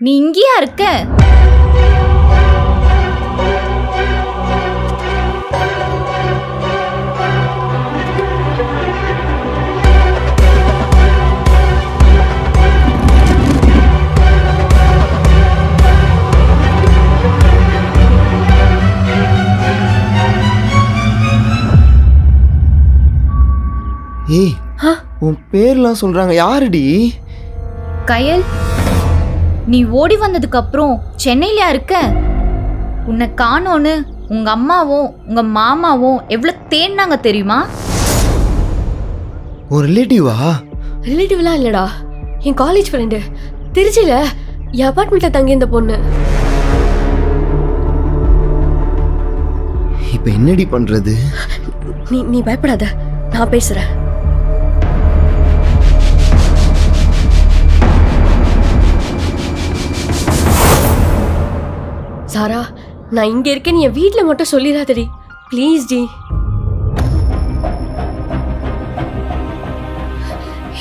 நீ இங்கேயா இருக்க? ஏய்? உன் பேர்லாம் சொல்றாங்க. யாருடி? கயல். நீ ஓடி வந்ததுக்கு அப்புறம் சென்னையிலயா இருக்க? உன்னை காணோன்னு உங்க அம்மாவும் உங்க மாமாவும் எவ்வளவு தேடினாங்க தெரியுமா? உன் ரிலேட்டிவா ரிலேட்டிவ்லாம் இல்லடா. என் காலேஜ் ஃப்ரெண்டு திருச்சியில் என் அப்பார்ட்மெண்ட்டில் தங்கி இந்த பொண்ணு. இப்போ என்னடி பண்றது? நீ நீ பயப்படாத. நான் பேசுகிறேன் சாரா நான் இங்கே இருக்கேன்னு என் வீட்டில் மட்டும் சொல்லிடாதடி ப்ளீஸ் டி.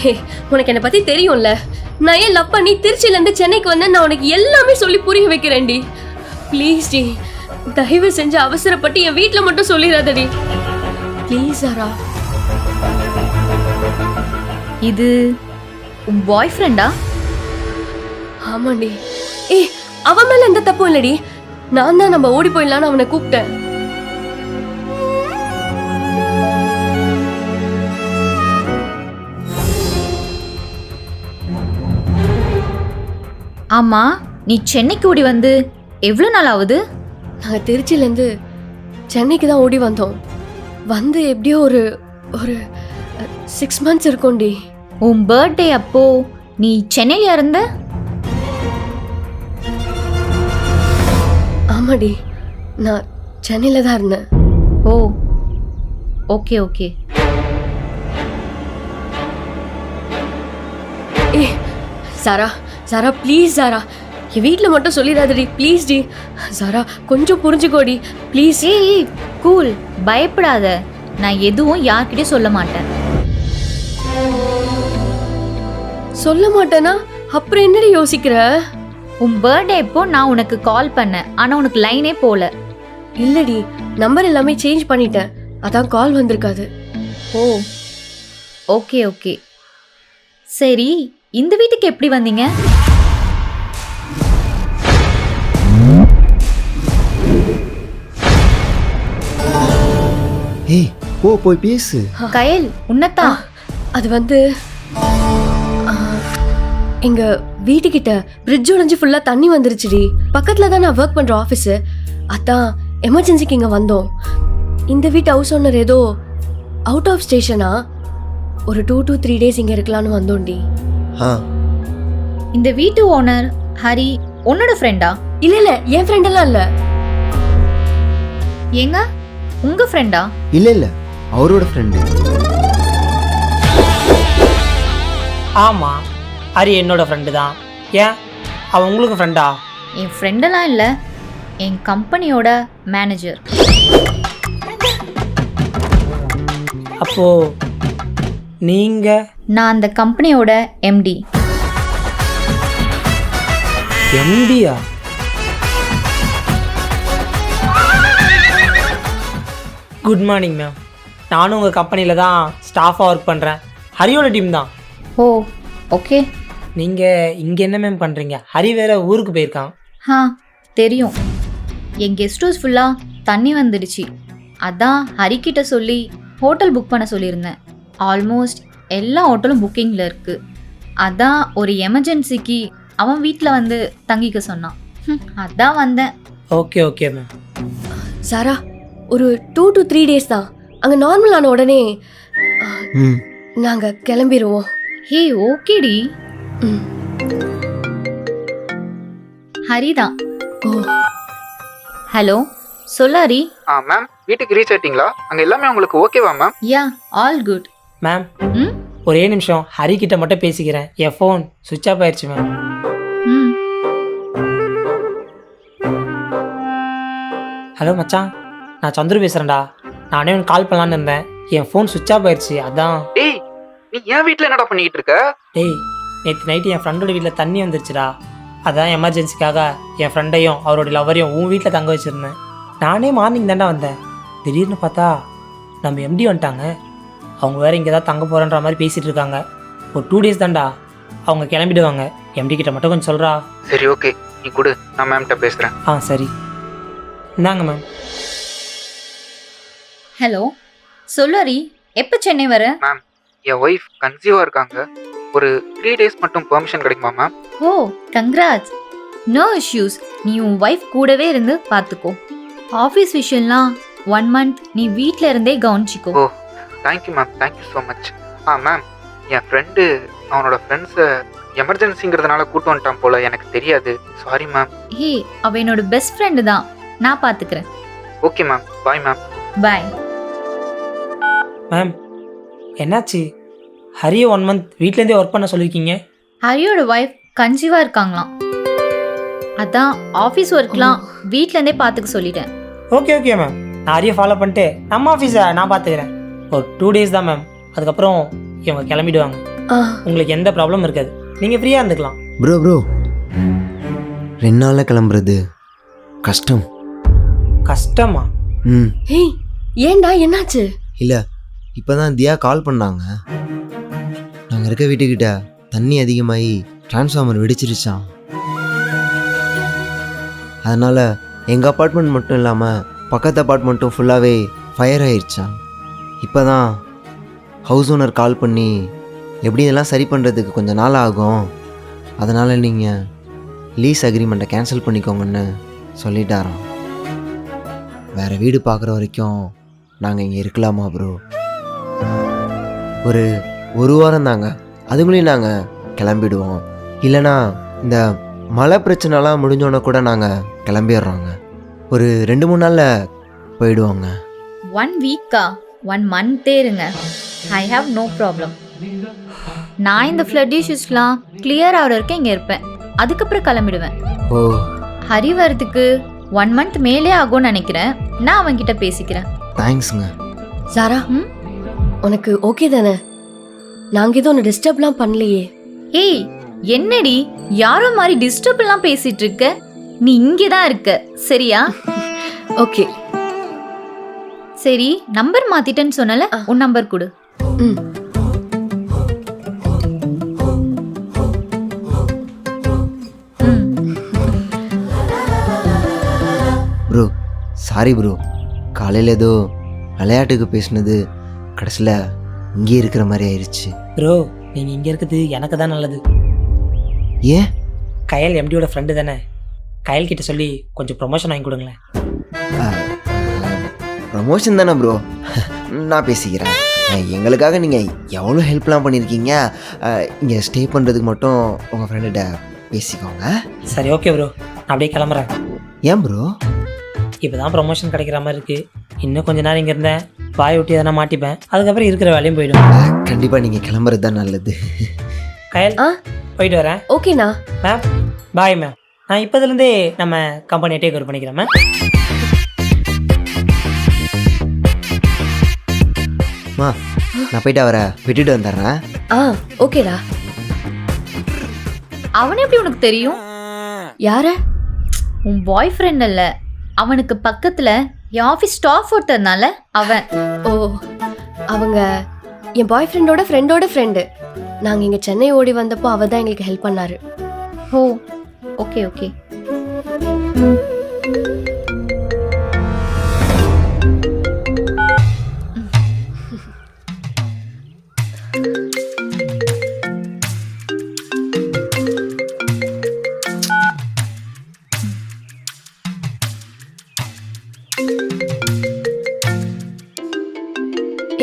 ஹே உனக்கு என்னை பற்றி தெரியும்ல? நான் ஏன் லவ் பண்ணி திருச்சியிலேருந்து சென்னைக்கு வந்தேன் நான் உனக்கு எல்லாமே சொல்லி புரிய வைக்கிறேன்டி ப்ளீஸ் டி தயவு செஞ்சு அவசரப்பட்டு என் வீட்டில் மட்டும் சொல்லிடாதடி ப்ளீஸ் சாரா. இது உன் பாய் ஃப்ரெண்டா ஆமாண்டி. ஏய் அவன் மேல எந்த தப்பும் இல்லடி. நான் தான் நம்ம ஓடி போயிடலான்னு அவனை கூப்பிட்டேன். ஆமா நீ சென்னைக்கு ஓடி வந்து எவ்வளோ நாள் ஆகுது நாங்கள் திருச்சியிலேருந்து சென்னைக்கு தான் ஓடி வந்தோம். வந்து எப்படியோ ஒரு ஒரு சிக்ஸ் மந்த்ஸ் இருக்கும்டி. உன் பர்த்டே அப்போ நீ சென்னையில இருந்த? ஆமாடி நான் சென்னையில் தான் இருந்தேன். Oh okay okay. ஏ சாரா சாரா ப்ளீஸ் சாரா. என் வீட்டில் மட்டும் சொல்லிடாதடி ப்ளீஸ் டி. சாரா கொஞ்சம் புரிஞ்சுக்கோடி ப்ளீஸ். ஏய் கூல் பயப்படாத. நான் எதுவும் யார்கிட்டயும் சொல்ல மாட்டேன். சொல்ல மாட்டேனா? அப்புறம் என்னடி யோசிக்கிற? உன் பர்த்டே அப்போ நான் உனக்கு கால் பண்ணேன். ஆனா உனக்கு லைனே போல. இல்லடி நம்பர் எல்லாமே சேஞ்ச் பண்ணிட்டேன். அதான் கால் வந்திருக்காது. ஓ. Okay okay. சரி இந்த வீட்டுக்கு எப்படி வந்தீங்க? ஏய் போ போய் பேசு. கயல் உன்னதான் அது வந்து எங்க வீட்டுக்கிட்ட பிரிட்ஜ் உடைஞ்சு ஃபுல்லா தண்ணி வந்துருச்சுடி. பக்கத்துல தான் நான் ஒர்க் பண்ற ஆஃபீஸு அதான் எமர்ஜென்சிக்கு இங்க வந்தோம். இந்த வீட்டு ஹவுஸ் ஓனர் ஏதோ அவுட் ஆஃப் ஸ்டேஷனா ஒரு டூ to த்ரீ டேஸ் இங்க இருக்கலாம்னு வந்தோம்டி. ஆ. இந்த வீட்டு ஓனர் ஹரி உன்னோட ஃப்ரெண்டா இல்ல இல்ல என் ஃப்ரெண்ட் எல்லாம் இல்ல. ஏங்க உங்க ஃப்ரெண்டா இல்ல இல்ல அவரோட ஃப்ரெண்டு ஆமாம் ஹரி என்னோட ஃப்ரெண்டு தான். ஏன்? அவன் உங்களுக்கு ஃப்ரெண்டா என் ஃப்ரெண்டெல்லாம் இல்லை என் கம்பெனியோட மேனேஜர் அப்போது நீங்கள் நான் அந்த கம்பெனியோட எம்டி எம்டியா குட் மார்னிங் மேம் நானும் உங்கள் கம்பெனியில் தான் ஸ்டாஃபாக ஒர்க் பண்ணுறேன் ஹரியோட டீம் தான். ஓ ஓகே நீங்கள் இங்கே என்ன மேம் பண்ணுறீங்க ஹரி வேற ஊருக்கு போயிருக்கான். ஆ தெரியும். என் கெஸ்ட் ஹவுஸ் ஃபுல்லாக தண்ணி வந்துடுச்சு. அதான் ஹரிக்கிட்ட சொல்லி ஹோட்டல் புக் பண்ண சொல்லியிருந்தேன். ஆல்மோஸ்ட் எல்லா ஹோட்டலும் புக்கிங்கில் இருக்குது அதான் ஒரு எமர்ஜென்சிக்கு அவன் வீட்டில் வந்து தங்கிக்க சொன்னான். ஹம், அதான் வந்தேன். ஓகே ஓகே மேம் சாரா ஒரு டூ to த்ரீ டேஸ் தான். அங்க நார்மல் ஆன உடனே ஆ, ம். நாங்க கிளம்பிடுவோம் ஹே ஓகேடி ஓ. ஹலோ சொல்ல ஹரி. ஆ மேம் வீட்டுக்கு ரீச் ஆயிட்டீங்களா? அங்கே எல்லாமே உங்களுக்கு ஓகேவா ma'am yeah all good ma'am ம்? ஒரே நிமிஷம். ஹரி கிட்ட மட்டும் பேசிக்கிறேன். என் ஃபோன் சுவிட்ச் ஆஃப் ஆயிடுச்சு மேம் ம். ஹலோ மச்சான். நான் சந்துரு பேசுகிறேன்டா நானே உனக்கு கால் பண்ணலான்னு இருந்தேன். என் ஃபோன் சுவிட்ச் ஆஃப் ஆயிடுச்சு அதான். டேய் நீ என் வீட்டில் என்னடா பண்ணிக்கிட்டு இருக்க? டேய் நேற்று நைட்டு என் ஃப்ரெண்டோட வீட்டில் தண்ணி வந்துருச்சுடா. அதான் எமர்ஜென்சிக்காக என் ஃப்ரெண்டையும் அவரோட லவரையும் உன் வீட்டில் தங்க வச்சுருந்தேன். நானே மார்னிங் தாண்டா வந்தேன். திடீர்னு பார்த்தா நம்ம எம்டி வந்துட்டாங்க. அவங்க வேறு இங்கே தான் தங்க போகிறன்ற மாதிரி பேசிகிட்டு இருக்காங்க. ஒரு டூ டேஸ் தான்டா. அவங்க கிளம்பிடுவாங்க. எம்டி கிட்ட மட்டும் கொஞ்சம் சொல்கிறா சரி ஓகே நீ கொடு. நான் மேம்கிட்ட பேசுகிறேன் ஆ சரி. இந்தாங்க மேம் ஹலோ சொல்லு ஹரி எப்போ சென்னை வர? மேம் என் ஒய்ஃப் கன்சீவாக இருக்காங்க. ஒரு த்ரீ டேஸ் மட்டும் பெர்மிஷன் கிடைக்குமா ma'am oh congrats no issues நீ உன் ஒய்ஃப் கூடவே இருந்து பார்த்துக்கோ ஆஃபீஸ் விஷயம்லாம் ஒன் மந்த் நீ வீட்டில் இருந்தே கவனிச்சிக்கோ. ஓ thank you ma'am thank you so much ah ma'am என் ஃப்ரெண்டு அவனோட ஃப்ரெண்ட்ஸை எமர்ஜென்சிங்கிறதுனால கூட்டு வந்துட்டான் போல எனக்கு தெரியாது. சாரி மேம் ஹே அவ என்னோட பெஸ்ட் ஃப்ரெண்டு தான். நான் பார்த்துக்கிறேன் okay ma'am bye ma'am bye ma'am என்னாச்சு? ஹரியை ஒன் மந்த் வீட்டிலேருந்தே ஒர்க் பண்ண சொல்லியிருக்கீங்க ஹரியோட ஒய்ஃப் கன்சீவாக இருக்காங்களாம். அதான் ஆஃபீஸ் ஒர்க்லாம் வீட்டிலேருந்தே பார்த்துக்க சொல்லிட்டேன். ஓகே ஓகே மேம் நான் ஹரியை ஃபாலோ பண்ணிட்டு நம்ம ஆஃபீஸை நான் பார்த்துக்கிறேன் ஒரு டூ டேஸ் தான் மேம் அதுக்கப்புறம் இவங்க கிளம்பிடுவாங்க. ஆ. உங்களுக்கு எந்த ப்ராப்ளமும் இருக்காது. நீங்கள் ஃப்ரீயாக இருந்துக்கலாம். ப்ரோ ப்ரோ ரெண்டு நாளில் கிளம்புறது கஷ்டம். கஷ்டமா? ம். ஏய் ஏன்டா என்னாச்சு? இல்லை இப்போ தான் தியா கால் பண்ணாங்க. நாங்கள் இருக்க வீட்டுக்கிட்ட தண்ணி அதிகமாகி டிரான்ஸ்ஃபார்மர் வெடிச்சிருச்சான் அதனால் எங்கள் அப்பார்ட்மெண்ட் மட்டும் இல்லாமல் பக்கத்து அப்பார்ட்மெண்ட்டும் ஃபுல்லாகவே ஃபயர் ஆயிடுச்சான் இப்போ தான் ஹவுஸ் ஓனர் கால் பண்ணி எப்படி இதெல்லாம் சரி பண்ணுறதுக்கு கொஞ்சம் நாள் ஆகும். அதனால் நீங்கள் லீஸ் அக்ரிமெண்ட்டை கேன்சல் பண்ணிக்கோங்கன்னு சொல்லிட்டாராம். வேறு வீடு பார்க்குற வரைக்கும் நாங்கள் இங்கே இருக்கலாமா ப்ரோ ஒரு ஒரு வாரம் தாங்க. அதுக்குள்ளேயும் நாங்கள் கிளம்பிடுவோம். இல்லைனா இந்த மழை பிரச்சனைலாம் முடிஞ்சோன்னே கூட நாங்கள் கிளம்பிடுறோங்க. ஒரு ரெண்டு மூணு நாளில் போயிடுவோங்க. ஒன் வீக்கா ஒன் மந்த்தே இருங்க ஐ ஹாவ் நோ ப்ராப்ளம் நான் இந்த ஃப்ளட் இஷ்யூஸ்லாம் கிளியர் ஆகிற வரைக்கும் இங்கே இருப்பேன். அதுக்கப்புறம் கிளம்பிடுவேன். ஓ. ஹரி வரதுக்கு ஒன் மந்த் மேலே ஆகும்னு நினைக்கிறேன். நான் அவன்கிட்ட பேசிக்கிறேன். தேங்க்ஸுங்க சாரா ம்? உனக்கு ஓகே தானே? நாங்க எதுவும் உன்னை டிஸ்டர்ப்லாம் பண்ணலையே. ஏய் என்னடி? யாரோ மாதிரி டிஸ்டர்ப் எல்லாம் பேசிட்டு இருக்க நீ இங்கே தான் இருக்க சரியா? ஓகே சரி நம்பர் மாத்திட்டேன்னு சொன்னல. உன் நம்பர் கொடு. ம். ம் ப்ரோ சாரி ப்ரோ காலையில் ஏதோ விளையாட்டுக்கு பேசினது. கடைசியில் இங்கே இருக்கிற மாதிரி ஆயிடுச்சு ப்ரோ நீங்கள் இங்கே இருக்கிறது எனக்கு தான் நல்லது. ஏன்? கயல் எம்டியோட ஃப்ரெண்டு தானே? கயல் கிட்ட சொல்லி கொஞ்சம் ப்ரொமோஷன் வாங்கி கொடுங்களேன். ப்ரமோஷன் தானே ப்ரோ நான் பேசிக்கிறேன். எங்களுக்காக நீங்கள் எவ்வளோ ஹெல்ப்லாம் பண்ணியிருக்கீங்க இங்கே ஸ்டே பண்ணுறதுக்கு மட்டும் உங்கள் ஃப்ரெண்டுகிட்ட பேசிக்கோங்க. சரி ஓகே ப்ரோ நான் அப்படியே கிளம்புறேன். ஏன் ப்ரோ இப்போ தான் ப்ரொமோஷன் கிடைக்கிற மாதிரி இருக்குது இன்னும் கொஞ்ச நேரம் இங்கே இருந்தேன். பாய் ஒட்டி எதனா மாட்டிப்பேன். அதுக்கப்புறம் இருக்கிற வேலையும் போயிடும். கண்டிப்பாக நீங்கள் கிளம்புறது தான் நல்லது. கயல் ஆ? போயிட்டு வரேன். ஓகேண்ணா. Ma'am bye ma'am. நான் இப்போதுலேருந்தே நம்ம கம்பெனியை டேக் ஓவர் பண்ணிக்கிறேன் மேம். மா நான் போயிட்டு அவரை விட்டுட்டு வந்துடுறேன். ஆ ஓகேடா. அவன் எப்படி உனக்கு தெரியும்? யார? உன் பாய் ஃப்ரெண்ட் அல்ல. அவனுக்கு பக்கத்துல என் ஆஃபீஸ் ஸ்டாஃப் ஒருத்தர்னால அவன் ஓ அவங்க என் பாய் ஃப்ரெண்டோட ஃப்ரெண்டோட ஃப்ரெண்டு நாங்கள் இங்கே சென்னை ஓடி வந்தப்போ அவ தான் எங்களுக்கு ஹெல்ப் பண்ணாரு. ஓ ஓகே ஓகே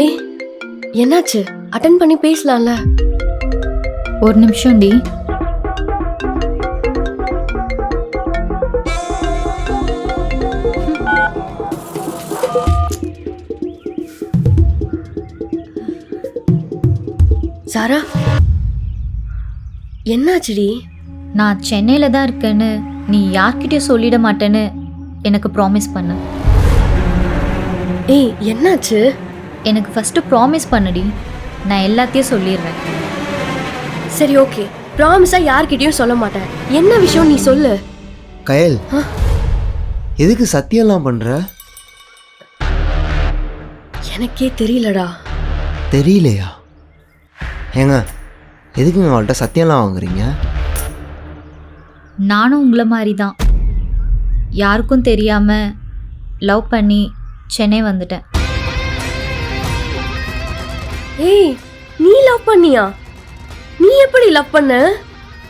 ஏய் என்னாச்சு? அட்டன் பண்ணி பேசலாம்ல. ஒரு நிமிஷம் டி. சாரா என்னாச்சுடி? நான் சென்னையில தான் இருக்கேன்னு நீ யார்கிட்டயும் சொல்லிட மாட்டேன்னு எனக்கு ப்ராமிஸ் பண்ண. ஏய் என்னாச்சு? எனக்கு ஃபர்ஸ்ட் ப்ராமிஸ் பண்ணுடி. நான் எல்லாத்தையும் சொல்லிடுறேன். சரி ஓகே ப்ராமிஸா யார்கிட்டயும் சொல்ல மாட்டேன். என்ன விஷயம் நீ சொல்லு? கயல் எதுக்கு சத்தியம்லாம் பண்ணுற எனக்கே தெரியலடா. தெரியலையா? ஏங்க எதுக்குங்க அவள்கிட்ட சத்தியம்லாம் வாங்குறீங்க? நானும் உங்களை மாதிரி தான் யாருக்கும் தெரியாமல் லவ் பண்ணி சென்னை வந்துட்டேன். ஏய் நீ லவ் பண்ணியா? நீ எப்படி லவ் பண்ண?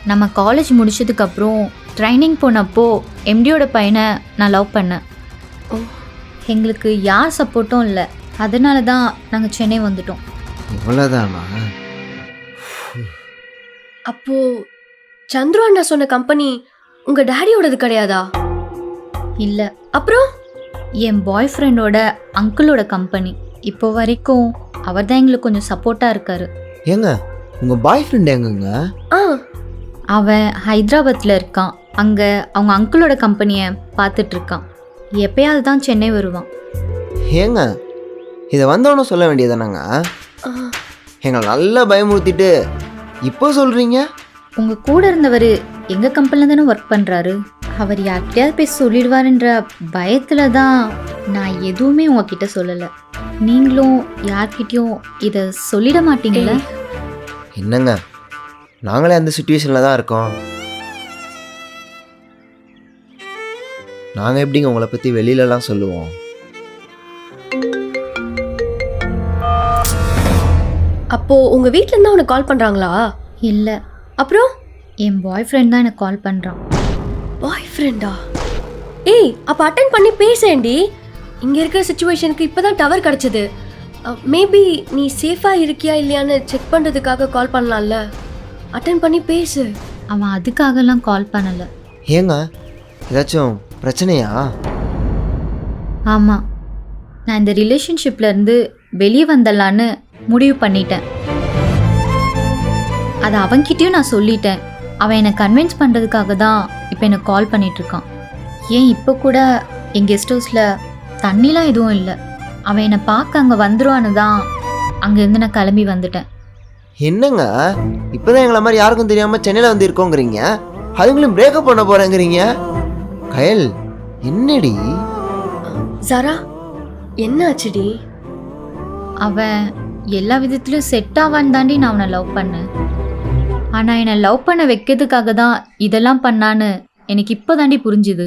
நம்ம காலேஜ் முடிச்சதுக்கப்புறம் ட்ரைனிங் போனப்போ எம்டியோட பையனை நான் லவ் பண்ணேன். ஓ. எங்களுக்கு யார் சப்போர்ட்டும் இல்லை. அதனால தான் நாங்கள் சென்னை வந்துட்டோம். இவ்வளோதானா அப்போ சந்துரு அண்ணா சொன்ன கம்பெனி உங்க டேடியோடது கிடையாதா? இல்லை. அப்புறம்? என் பாய் ஃப்ரெண்டோட அங்கிளோட கம்பெனி இப்போ வரைக்கும் அவர் தான் எங்களுக்கு கொஞ்சம் சப்போர்ட்டாக இருக்காரு. ஏங்க உங்கள் பாய் ஃப்ரெண்ட் எங்கங்க? ஆ. அவன் ஹைதராபாத்தில் இருக்கான். அங்கே அவங்க அங்கிளோட கம்பெனியை பார்த்துட்டு இருக்கான். எப்பயாவது தான் சென்னை வருவான். ஏங்க இதை வந்தவனும் சொல்ல வேண்டியதானங்க எங்களை நல்லா பயமுறுத்திட்டு இப்போ சொல்கிறீங்க உங்கள் கூட இருந்தவர் எங்கள் கம்பெனியில் தானே ஒர்க் பண்ணுறாரு அவர் யார்கிட்டயாவது போய் சொல்லிடுவாருன்ற பயத்தில் தான் நான் எதுவுமே உங்ககிட்ட சொல்லலை. நீங்களும் யார்கிட்டயும் இதை சொல்லிட மாட்டீங்களா? என்னங்க? நாங்களே அந்த சுச்சுவேஷனில் தான் இருக்கோம். நாங்கள் எப்படிங்க உங்களை பற்றி வெளியிலலாம் சொல்லுவோம்? அப்போ உங்க வீட்ல இருந்தா உனக்கு கால் பண்றாங்களா? இல்லை. அப்புறம்? என் பாய் ஃப்ரெண்ட் தான் எனக்கு கால் பண்ணுறான் பாய் ஃப்ரெண்டா ஏய் அப்ப அட்டன் பண்ணி பேசேண்டி இங்க இருக்கிற சுச்சுவேஷனுக்கு இப்பதான் டவர் கிடைச்சது. மேபி நீ சேஃபா இருக்கியா இல்லையான்னு செக் பண்றதுக்காக கால் பண்ணலாம்ல. அட்டன் பண்ணி பேசு. அவன் அதுக்காகலாம் கால் பண்ணலை. ஏங்க ஏதாச்சும் பிரச்சனையா? ஆமாம் நான் இந்த ரிலேஷன்ஷிப்ல இருந்து வெளியே வந்தலான்னு முடிவு பண்ணிட்டேன். அதை அவன்கிட்டயும் நான் சொல்லிட்டேன். அவன் என்னை கன்வின்ஸ் பண்ணுறதுக்காக தான் இப்போ எனக்கு கால் பண்ணிட்டு இருக்கான் ஏன் இப்போ கூட என் கெஸ்ட் ஹவுஸில் தண்ணிலாம் எதுவும் இல்லை. அவன் என்னை பார்க்க அங்கே வந்துருவான்னு தான் அங்கேருந்து நான் கிளம்பி வந்துட்டேன். என்னங்க? இப்போதான் எங்களை மாதிரி யாருக்கும் தெரியாமல் சென்னையில் வந்து இருக்கோங்கிறீங்க? அதுங்களும் பிரேக்கப் பண்ண போகிறேங்கிறீங்க கயல் என்னடி? ஜரா என்ன ஆச்சுடி அவன் எல்லா விதத்துலையும் செட் ஆவான்னு தாண்டி நான் அவனை லவ் பண்ணேன். ஆனால் என்னை லவ் பண்ண வைக்கிறதுக்காக தான் இதெல்லாம் பண்ணான்னு எனக்கு இப்போதாண்டி புரிஞ்சுது.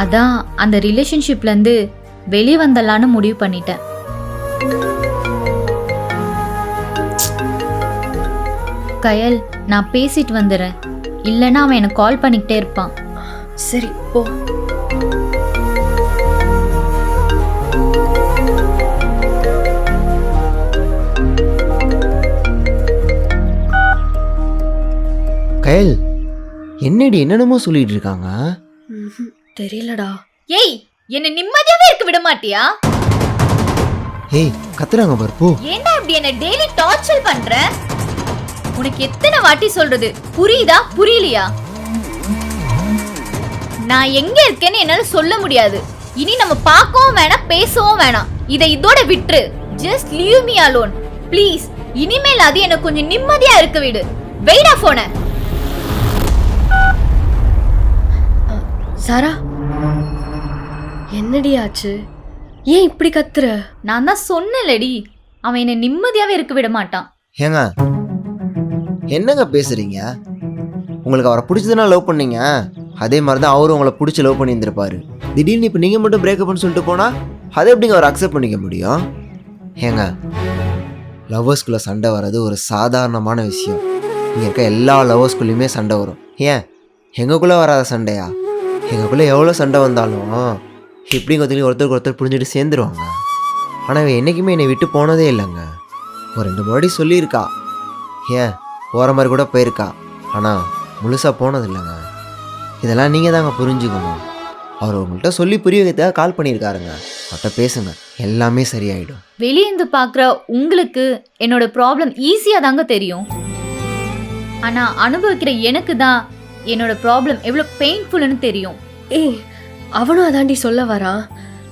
அதான் அந்த ரிலேஷன்ஷிப்லேருந்து வெளியே வந்தலான்னு முடிவு பண்ணிட்டேன். கயல் நான் பேசிட்டு வந்துடுறேன் இல்லைன்னா அவன் எனக்கு கால் பண்ணிக்கிட்டே இருப்பான். சரி போ. கயல் என்னடி என்னென்னமோ சொல்லிட்டு இருக்காங்க? தெரியலடா. ஏய் என்னை நிம்மதியாவே இருக்க விட மாட்டியா? ஏய் கத்துறாங்க பாரு போ. ஏன்டா இப்படி என்ன டெய்லி டார்ச்சர் பண்ற? உனக்கு எத்தனை வாட்டி சொல்றது? புரியுதா? புரியலையா? நான் எங்க இருக்கேன்னு என்னால சொல்ல முடியாது. இனி நம்ம பார்க்கவும் வேணாம் பேசவும் வேணாம். இதை இதோட விட்டுரு. Just leave me alone please இனிமேல் அது எனக்கு கொஞ்சம் நிம்மதியா இருக்க விடு. வெயிடா போன சாரா? என்னடி ஆச்சு? ஏன் இப்படி கத்துற? நான் தான் சொன்னேன்லடி. அவன் என்னை நிம்மதியாவே இருக்க விட மாட்டான். ஏங்க என்னங்க பேசுறீங்க? உங்களுக்கு அவரை பிடிச்சதுன்னா லவ் பண்ணீங்க? அதே மாதிரி தான் அவரும் உங்களை பிடிச்சி லவ் பண்ணியிருந்திருப்பாரு. திடீர்னு இப்போ நீங்கள் மட்டும் பிரேக்கப்னு சொல்லிட்டு போனால் அதை எப்படிங்க அவர் அக்செப்ட் பண்ணிக்க முடியும்? ஏங்க லவ்வர்ஸ்குள்ளே சண்டை வர்றது ஒரு சாதாரணமான விஷயம். இங்கே இருக்க எல்லா லவ்வர்ஸ்குள்ளேயுமே சண்டை வரும். ஏன்? எங்களுக்குள்ளே வராத சண்டையா? எங்களுக்குள்ளே எவ்வளோ சண்டை வந்தாலும் எப்படிங்க ஒருத்தர் ஒருத்தருக்கு ஒருத்தர் புரிஞ்சுட்டு சேர்ந்துருவாங்க. ஆனால் இவன் என்றைக்குமே என்னை விட்டு போனதே இல்லைங்க. ஒரு ரெண்டு முன்னாடி சொல்லியிருக்கா. ஏன்? போகிற மாதிரி கூட போயிருக்கா. ஆனால் முழுசாக போனது இல்லைங்க. இதெல்லாம் நீங்கள் தாங்க புரிஞ்சுக்கணும். அவர் உங்கள்கிட்ட சொல்லி புரிய வைக்கிறதுக்காக கால் பண்ணியிருக்காருங்க. அவர்கிட்ட பேசுங்க. எல்லாமே சரியாயிடும். வெளியேந்து பார்க்குற உங்களுக்கு என்னோட ப்ராப்ளம் ஈஸியாக தாங்க தெரியும். ஆனால் அனுபவிக்கிற எனக்கு தான் என்னோட ப்ராப்ளம் எவ்வளோ பெயின்ஃபுல்னு தெரியும். ஏய் அவனும் அதாண்டி சொல்ல வரான்.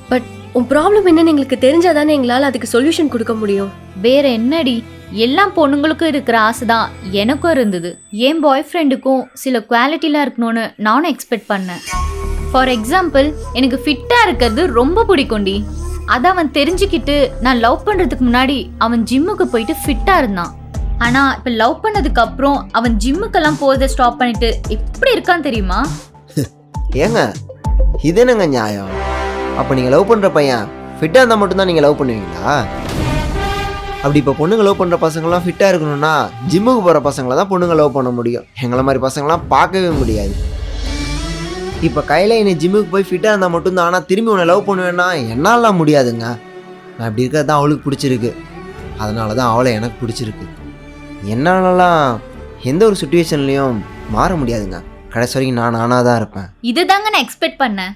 பட் உன் ப்ராப்ளம் என்னன்னு எங்களுக்கு தெரிஞ்சாதானே எங்களால் அதுக்கு சொல்யூஷன் கொடுக்க முடியும். வேற என்னடி? எல்லா பொண்ணுங்களுக்கும் இருக்கிற ஆசை தான் எனக்கும் இருந்தது. என் பாய் ஃப்ரெண்டுக்கும் சில குவாலிட்டிலாம் இருக்கணும்னு நானும் எக்ஸ்பெக்ட் பண்ணேன். ஃபார் எக்ஸாம்பிள் எனக்கு ஃபிட்டாக இருக்கிறது ரொம்ப பிடிக்கும்டி. அதை அவன் தெரிஞ்சுக்கிட்டு நான் லவ் பண்ணுறதுக்கு முன்னாடி அவன் ஜிம்முக்கு போயிட்டு ஃபிட்டாக இருந்தான். ஆனால் இப்போ லவ் பண்ணதுக்கு அப்புறம் அவன் ஜிம்முக்கெல்லாம் போறத ஸ்டாப் பண்ணிட்டு எப்படி இருக்கான் தெரியுமா? ஏங்க இது என்னங்க நியாயம்? அப்போ நீங்கள் லவ் பண்ணுற பையன் ஃபிட்டாக இருந்தால் மட்டும்தான் நீங்கள் லவ் பண்ணுவீங்களா? அப்படி இப்போ பொண்ணுங்க லவ் பண்ணுற பசங்களாம் ஃபிட்டாக இருக்கணும்னா ஜிம்முக்கு போகிற பசங்களை தான் பொண்ணுங்க லவ் பண்ண முடியும். எங்களை மாதிரி பசங்களாம் பார்க்கவே முடியாது. இப்போ கையில் என்னை ஜிம்முக்கு போய் ஃபிட்டாக இருந்தால் மட்டும்தான் ஆனால் திரும்பி உன்னை லவ் பண்ணுவேன்னா என்னாலாம் முடியாதுங்க. நான் இப்படி இருக்கிறது தான் அவளுக்கு பிடிச்சிருக்கு. அதனால தான் அவளை எனக்கு பிடிச்சிருக்கு. என்னாலலாம் எந்த ஒரு சுச்சுவேஷன்லேயும் மாற முடியாதுங்க. கடைசி வரைக்கும் நான் நானாக தான் இருப்பேன். இதுதாங்க நான் எக்ஸ்பெக்ட் பண்ணேன்.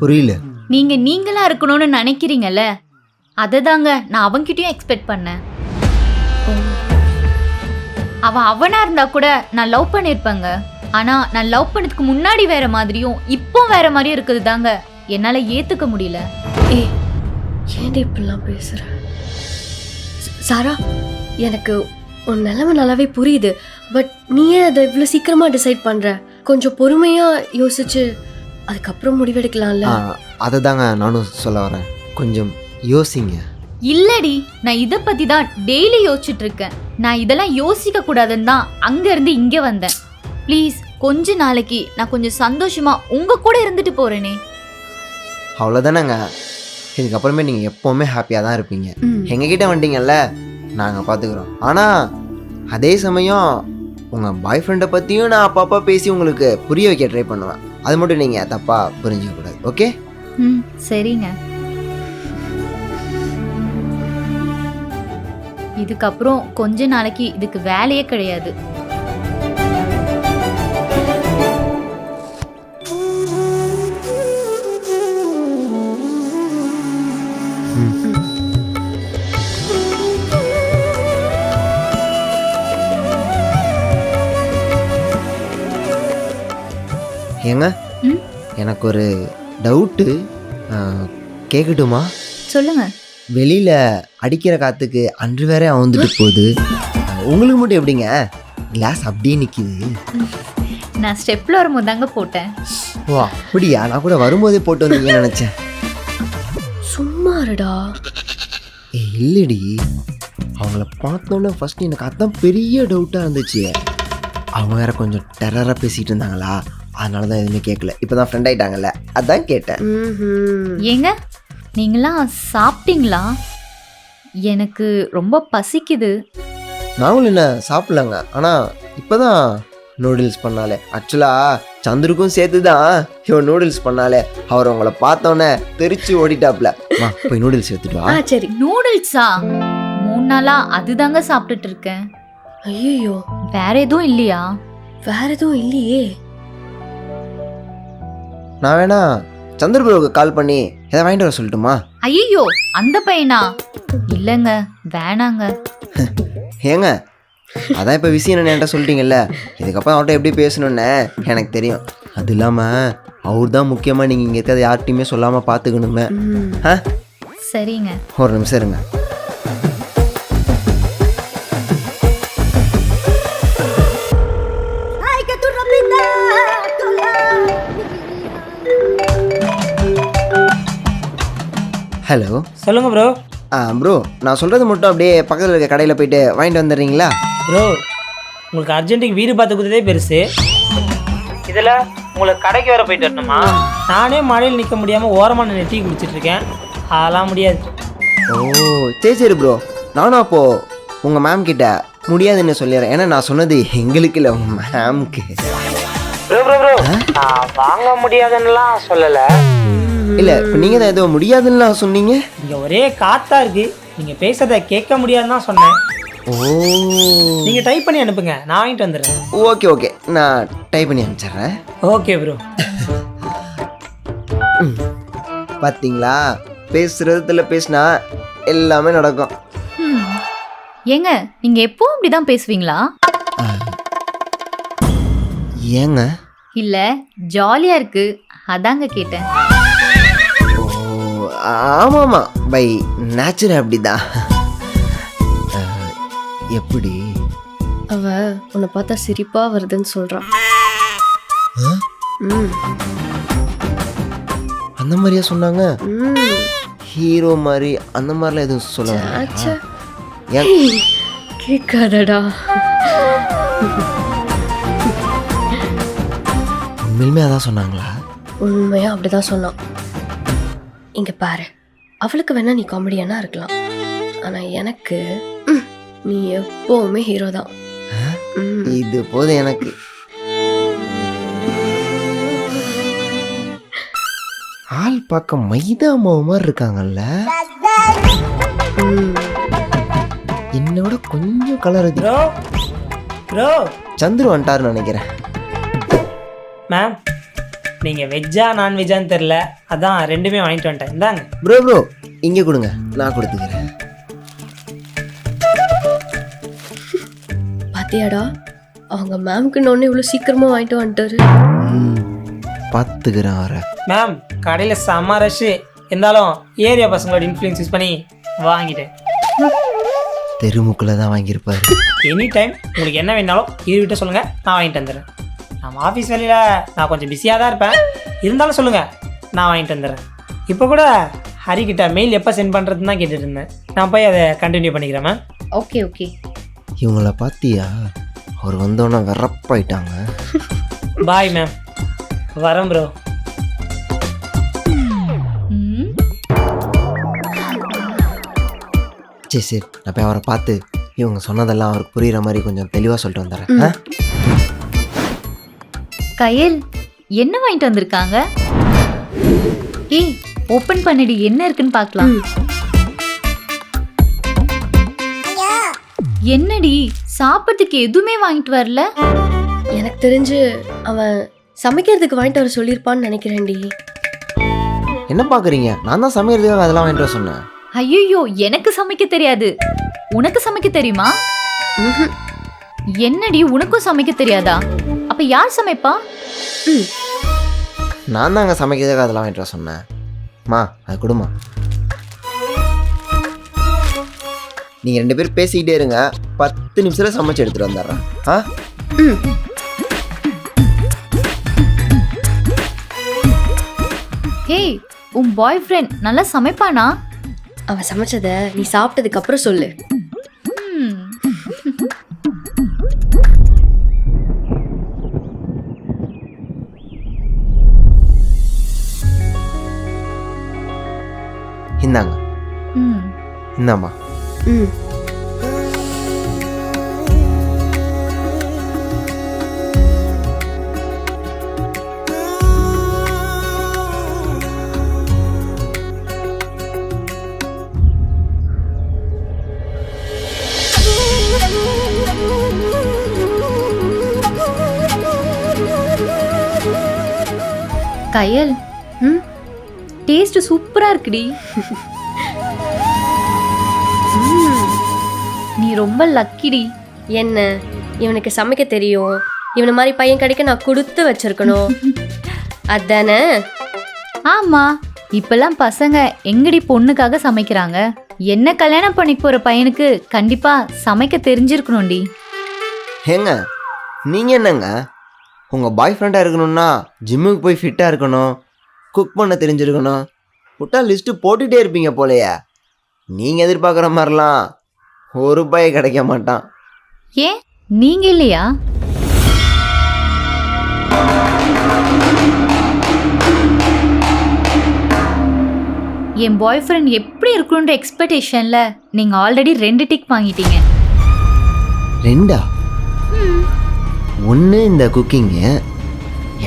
புரியல. நீங்க நீங்களா இருக்கணும்னு நினைக்கிறீங்கல்ல? அதை தாங்க நான் அவன்கிட்டயும் எக்ஸ்பெக்ட் பண்ணேன். அவன் அவனா இருந்தா கூட நான் லவ் பண்ணியிருப்பேங்க ஆனா நான் லவ் பண்ணதுக்கு முன்னாடி வேற மாதிரியும் இப்போ வேற மாதிரியும் இருக்குது தாங்க என்னால ஏத்துக்க முடியல. ஏய் ஏன்டி இப்படிலாம் பேசுற? சாரா எனக்கு உன் நிலைமை நல்லாவே புரியுது. பட் நீ ஏன் அதை இவ்வளோ சீக்கிரமா டிசைட் பண்ற. கொஞ்சம் பொறுமையா யோசிச்சு அதுக்கப்புறம் முடிவெடுக்கலாம்ல? அதை தாங்க நானும் சொல்ல வரேன். கொஞ்சம் யோசிங்க. இல்லடி நான் இதை பத்தி தான் டெய்லி யோசிச்சுட்டு இருக்கேன் நான் இதெல்லாம் யோசிக்க கூடாதுன்னு தான் அங்க இருந்து இங்க வந்தேன். ப்ளீஸ் கொஞ்ச நாளைக்கு நான் கொஞ்சம் சந்தோஷமா உங்க கூட இருந்துட்டு போறேனே. அவ்வளோதானேங்க இதுக்கப்புறமே நீங்கள் எப்போவுமே ஹாப்பியாக தான் இருப்பீங்க. எங்ககிட்ட வந்துட்டீங்கல்ல நாங்கள் பார்த்துக்குறோம் ஆனால் அதே சமயம் உங்கள் பாய் ஃப்ரெண்டை பற்றியும் நான் அப்பப்போ பேசி உங்களுக்கு புரிய வைக்க ட்ரை பண்ணுவேன். அது மட்டும் நீங்கள் தப்பாக புரிஞ்சிக்கக்கூடாது ஓகே ம் சரிங்க. இதுக்கப்புறம் கொஞ்ச நாளைக்கு இதுக்கு வேலையே கிடையாது. எனக்கு ஒரு டவுட்டு கேட்கட்டுமா சொல்லுங்க. வெளியில் அடிக்கிற காற்றுக்கு அன்று வேற அவுந்துட்டு போகுது. உங்களுக்கு மட்டும் எப்படிங்க? கிளாஸ் அப்படியே நிற்கிது நான் ஸ்டெப்ல வரும்போது தாங்க போட்டேன். ஓ அப்படியா? நான் கூட வரும்போதே போட்டு வந்தீங்கன்னு நினச்சேன். சும்மா இருடா. ஏ இல்லடி. அவங்கள பார்த்தோன்னே ஃபர்ஸ்ட் எனக்கு அதான் பெரிய டவுட்டாக இருந்துச்சு. அவங்க வேற கொஞ்சம் டெரராக பேசிகிட்டு இருந்தாங்களா? அதனால தான் எதுவுமே கேட்கல இப்போ தான் ஃப்ரெண்ட் ஆகிட்டாங்கல்ல அதான் கேட்டேன். ஏங்க நீங்களாம் சாப்பிட்டீங்களா? எனக்கு ரொம்ப பசிக்குது. நாங்களும் என்ன சாப்பிட்லங்க. ஆனால் இப்போ தான் நூடுல்ஸ் பண்ணாலே. ஆக்சுவலாக சந்துருக்கும் சேர்த்து தான் இவன் நூடுல்ஸ் பண்ணாலே. அவர் உங்களை பார்த்தோன்னே தெரிச்சு ஓடிட்டாப்ல போய் நூடுல்ஸ் எடுத்துட்டு ஆ வா சரி. நூடுல்ஸா மூணு நாளா அதுதாங்க சாப்பிட்டுட்டு இருக்கேன். ஐயோ வேற எதுவும் இல்லையா? வேற எதுவும் இல்லையே. நான் வேணா சந்திர ப்ரோவுக்கு கால் பண்ணி எதை வாங்கிட்டு வர சொல்லட்டுமா? ஐயோ அந்த பையனா? இல்லைங்க வேணாங்க. ஏங்க அதான் இப்போ விஷயம் என்ன என்கிட்ட சொல்லிட்டீங்கல்ல. இதுக்கப்புறம் அவர்கிட்ட எப்படி பேசணும்னு எனக்கு தெரியும். அது இல்லாமல் அவர் தான் முக்கியமாக நீங்கள் இங்கே இருக்கிறத யார்கிட்டையுமே சொல்லாமல் பார்த்துக்கணுமே. ஆ? சரிங்க. ஒரு நிமிஷம் இருங்க. ஹலோ சொல்லுங்க ப்ரோ ஆ ப்ரோ நான் சொல்கிறது மட்டும் அப்படியே பக்கத்தில் இருக்க கடையில் போயிட்டு வாங்கிட்டு வந்துடுறீங்களா? ப்ரோ உங்களுக்கு அர்ஜென்ட்டுக்கு வீடு பார்த்து கொடுத்ததே பெருசு. இதில் உங்களுக்கு கடைக்கு வர போயிட்டு வரணுமா? நானே மழையில் நிற்க முடியாமல் ஓரமாக நின்று டீ குடிச்சிட்டு இருக்கேன். அதெல்லாம் முடியாது. ஓ சரி சரி ப்ரோ நானும் அப்போது உங்கள் மேம் கிட்ட முடியாதுன்னு சொல்லிடுறேன். ஏன்னா நான் சொன்னது எங்களுக்கு இல்லை உங்கள் மேம்க்கு ப்ரோ ப்ரோ ப்ரோ நான் வாங்க முடியாதுன்னுலாம் சொல்லலை. இல்லை இப்போ நீங்கள் தான் ஏதோ முடியாதுன்னு சொன்னீங்க? இங்கே ஒரே காத்தா இருக்கு. நீங்கள் பேசுறத கேட்க முடியாதுன்னு தான் சொன்னேன். ஓ. நீங்கள் டைப் பண்ணி அனுப்புங்க. நான் வாங்கிட்டு வந்துடுறேன். Okay okay. நான் டைப் பண்ணி அனுப்பிச்சிடுறேன். ஓகே ப்ரோ பார்த்தீங்களா பேசுறதுல பேசினா எல்லாமே நடக்கும். ம். ஏங்க நீங்க எப்பவும் இப்படிதான் பேசுவீங்களா? ஏங்க? இல்ல ஜாலியா இருக்கு. அதாங்க கேட்டேன். ஓ ஆமாம். ஆமாம் பை நேச்சர் அப்படிதான். எப்படி? அவ உன்னை பார்த்தா சிரிப்பா வருதுன்னு சொல்றான்? ம். அந்த மாதிரியா சொன்னாங்க? ம். ஹீரோ மாதிரி அந்த மாதிரிலாம் எதுவும் சொல்ல ஆச்சா கேட்காதடா. உண்மையிலுமே அதான் சொன்னாங்களா? உண்மையா அப்படிதான் சொன்னான். இங்க பாரு. அவளுக்கு வேணா நீ காமெடியானா இருக்கலாம். ஆனா எனக்கு நீ எப்பவுமே ஹீரோ தான். இது போதும் எனக்கு. ஆள் பார்க்க மைதா மாவு மாதிரி இருக்காங்கல்ல. என்னோட கொஞ்சம் கலர் ப்ரோ சந்துரு வந்துட்டாருன்னு நினைக்கிறேன். மேம் நீங்கள் வெஜ்ஜா நான்வெஜ்ஜான்னு தெரில அதான் ரெண்டுமே வாங்கிட்டு வந்துட்டேன். இந்தாங்க. ப்ரோ ப்ரோ இங்கே கொடுங்க. நான் கொடுத்துக்கிறேன். பாத்தியாடா அவங்க மேம்க்கு இன்னொன்னு இவ்வளவு சீக்கிரமா வாங்கிட்டு வந்துட்டாரு. பார்த்துக்கிறேன் வர. மேம் கடையில் செம்ம ரஷ்ஷு இருந்தாலும் ஏரியா பசங்களோட இன்ஃப்ளூயன்ஸ் யூஸ் பண்ணி வாங்கிட்டேன். தெருமுக்கில் தான் வாங்கியிருப்பாரு. எனி டைம் உங்களுக்கு என்ன வேணாலும் இருவிட்ட சொல்லுங்கள் நான் வாங்கிட்டு வந்துடுறேன். நம்ம ஆஃபீஸ் வேலையில் நான் கொஞ்சம் பிஸியாக தான் இருப்பேன். இருந்தாலும் சொல்லுங்கள் நான் வாங்கிட்டு வந்துடுறேன். இப்போ கூட ஹரிக்கிட்ட மெயில் எப்போ சென்ட் பண்ணுறதுன்னு தான் கேட்டுட்டு இருந்தேன். நான் போய் அதை கண்டினியூ பண்ணிக்கிறேன் மேம் ஓகே ஓகே இவங்கள பார்த்தியா அவர் வந்தோன்னே வெறப்பாயிட்டாங்க பாய் மேம் வரேன் ப்ரோ ம்? சரி சரி. நான் போய் அவரை பார்த்து இவங்க சொன்னதெல்லாம் அவருக்கு புரியுற மாதிரி கொஞ்சம் தெளிவாக சொல்லிட்டு வந்துடுறேன். ஆ? கயல் என்ன வாங்கிட்டு வந்திருக்காங்க? ஏய் ஓபன் பண்ணிடு என்ன இருக்குன்னு பார்க்கலாம். என்னடி சாப்பிட்றதுக்கு எதுவுமே வாங்கிட்டு வரல? எனக்கு தெரிஞ்சு அவன் சமைக்கிறதுக்கு வாங்கிட்டு வர சொல்லியிருப்பான்னு நினைக்கிறேன்டி. என்ன பார்க்குறீங்க? நான் தான் சமையறதுக்காக அதெல்லாம் வாங்கிட்டு வர சொன்னேன். ஐயோ எனக்கு சமைக்க தெரியாது. உனக்கு சமைக்க தெரியுமா. என்னடி உனக்கும் சமைக்க தெரியாதா? அப்ப யார் சமைப்பா? நான் தாங்க சமைக்கிறதுக்காக அதெல்லாம் வாங்கிட்டு வர சொன்னேன். மா அது கொடுமா. நீங்கள் ரெண்டு பேரும் பேசிக்கிட்டே இருங்க. பத்து நிமிஷத்தில் சமைச்சு எடுத்துகிட்டு வந்துடுறேன். ஆ? ம். ஹே உன் பாய் ஃப்ரெண்ட் நல்லா சமைப்பானா? அவன் சமைச்சத நீ சாப்பிட்டதுக்கு அப்புறம் சொல்லு. இந்தாங்க. இந்தாம்மா. கயல் டேஸ்ட் சூப்பரா இருக்குடி. நீ ரொம்ப லக்கிடி என்ன? இவனுக்கு சமைக்க தெரியும். இவனை மாதிரி பையன் கிடைக்க நான் கொடுத்து வச்சிருக்கணும். அதானே? ஆமா. இப்பெல்லாம் பசங்க எங்கடி பொண்ணுக்காக சமைக்கிறாங்க? என்ன கல்யாணம் பண்ணி போற பையனுக்கு கண்டிப்பா சமைக்க தெரிஞ்சிருக்கணும்டி. ஏங்க நீங்கள் என்னங்க? உங்கள் பாய் ஃப்ரெண்டாக இருக்கணும்னா ஜிம்முக்கு போய் ஃபிட்டாக இருக்கணும். குக் பண்ண தெரிஞ்சிருக்கணும். விட்டா லிஸ்ட்டு போட்டுகிட்டே இருப்பீங்க போலையே. நீங்கள் எதிர்பார்க்குற மாதிரிலாம் ஒரு பைய கிடைக்க மாட்டான். ஏன் நீங்க இல்லையா? என் பாய் ஃப்ரெண்ட் எப்படி இருக்கணுன்ற எக்ஸ்பெக்டேஷன்ல நீங்க ஆல்ரெடி ரெண்டு டிக் வாங்கிட்டீங்க. ரெண்டா? ஒன்று இந்த குக்கிங்கு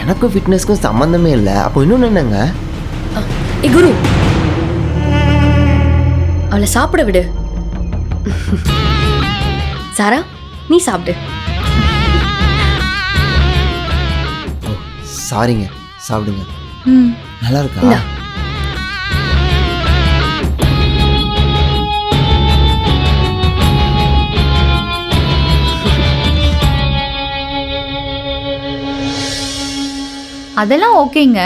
எனக்கும் ஃபிட்னஸ்க்கும் சம்மந்தமே இல்லை. அப்போ இன்னொன்று என்னங்க? ஏ குரு. அவளை சாப்பிட விடு. சாரா நீ சாப்பிடு. சாரிங்க சாப்பிடுங்க. நல்லா இருக்கா? அதெல்லாம் ஓகேங்க.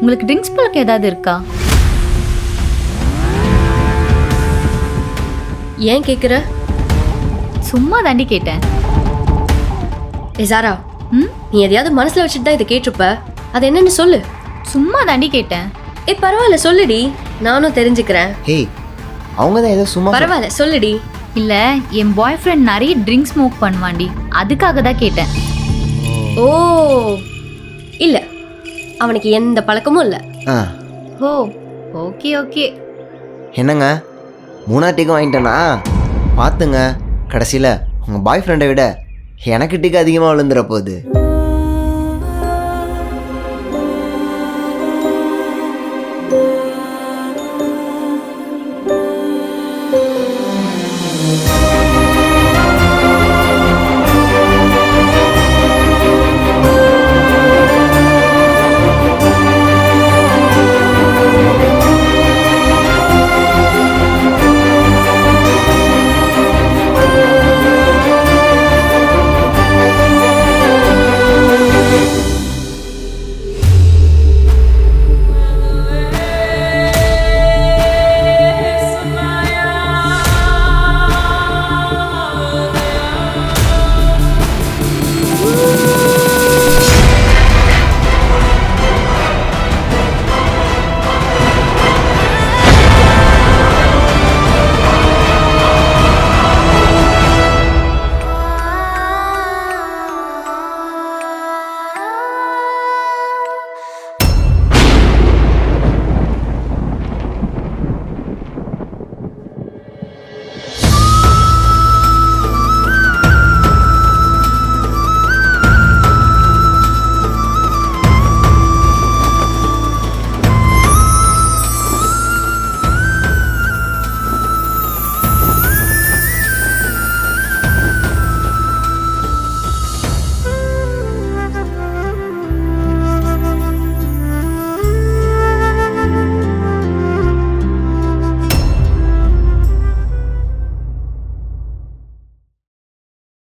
உங்களுக்கு ட்ரிங்க்ஸ் பழக்கம் ஏதாவது இருக்கா? ஏன் கேக்குற? சும்மா தாண்டி கேட்டேன். ஏ சாரா ம்? நீ எதையாவது மனசுல வச்சுட்டு தான் இதை கேட்டிருப்ப. அது என்னன்னு சொல்லு. சும்மா தாண்டி கேட்டேன். ஏ பரவாயில்ல சொல்லுடி. நானும் தெரிஞ்சுக்கிறேன். ஹேய் அவங்க தான் ஏதோ சும்மா பரவாயில்ல சொல்லுடி. இல்ல என் பாய் ஃப்ரெண்ட் நிறைய ட்ரிங்க் ஸ்மோக் பண்ணுவான்டி. அதுக்காக தான் கேட்டேன். ஓ இல்ல. அவனுக்கு எந்த பழக்கமும் இல்ல. ஆ. Oh okay okay. என்னங்க? மூணாவது டிக்கு வாங்கிட்டேனா? பார்த்துங்க கடைசியில் உங்கள் பாய் ஃப்ரெண்டை விட எனக்கு டிக்கு அதிகமாக விழுந்துற போகுது.